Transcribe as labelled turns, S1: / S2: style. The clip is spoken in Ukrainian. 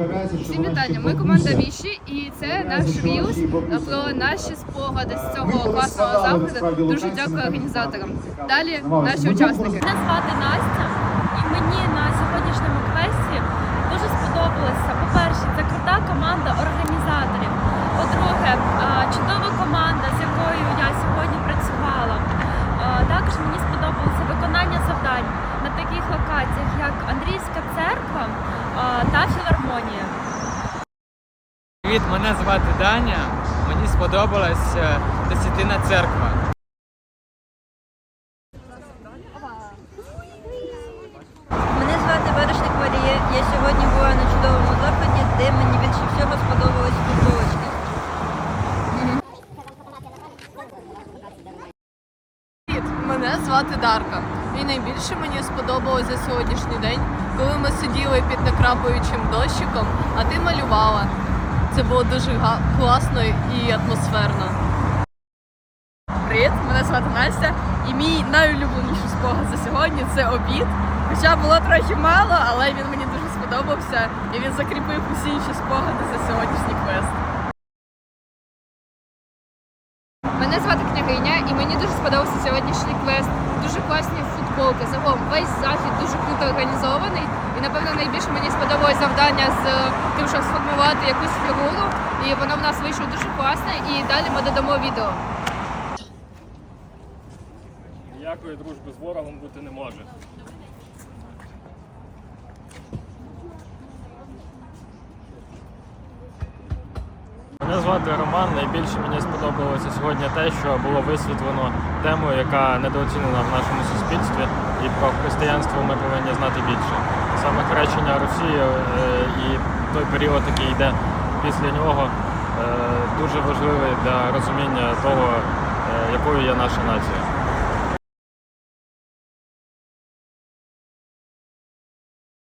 S1: Всім вітання. Ми команда Віші, і це наш рілс про наші спогади з цього класного заходу. Дуже дякую організаторам. Далі наші учасники.
S2: Мене звати Настя, і мені на сьогоднішньому квесті дуже сподобалося. По-перше, це крута команда організаторів. По-друге, чудова команда, з якою я сьогодні працювала. Також мені сподобалося виконання завдань на таких локаціях, як Андрійська церква та філармонія.
S3: Привіт, мене звати Даня. Мені сподобалась е, Десятина церква.
S4: Мене звати Баришник Марія. Я сьогодні була на чудовому заході, де мені більше всього сподобались футболочки.
S1: Привіт, мене звати Дарка. І найбільше мені сподобалось за сьогоднішній день, коли ми сиділи під накрапуючим дощиком, а ти малювала. Це було дуже га- класно і атмосферно. Привіт, мене звати Настя, і мій найулюбленіший спогад за сьогодні це обід. Хоча було трохи мало, але він мені дуже сподобався і він закріпив усі інші спогади за сьогоднішній квест. Мене звати княгиня, і мені дуже сподобався сьогоднішній квест. Дуже класні футболки. Загалом весь захід дуже круто організований. І напевно найбільше мені сподобалось завдання з тим, щоб сформувати якусь фігуру. І воно в нас вийшло дуже класне. І далі ми додамо відео.
S5: Ніякої дружби з ворогом бути не може. Мене звати Роман. Найбільше мені сподобалося сьогодні те, що було висвітлено тему, яка недооцінена в нашому суспільстві, і про християнство ми повинні знати більше. Саме хрещення Росії е, і той період, який йде після нього, е, дуже важливий для розуміння того, е, якою є наша нація.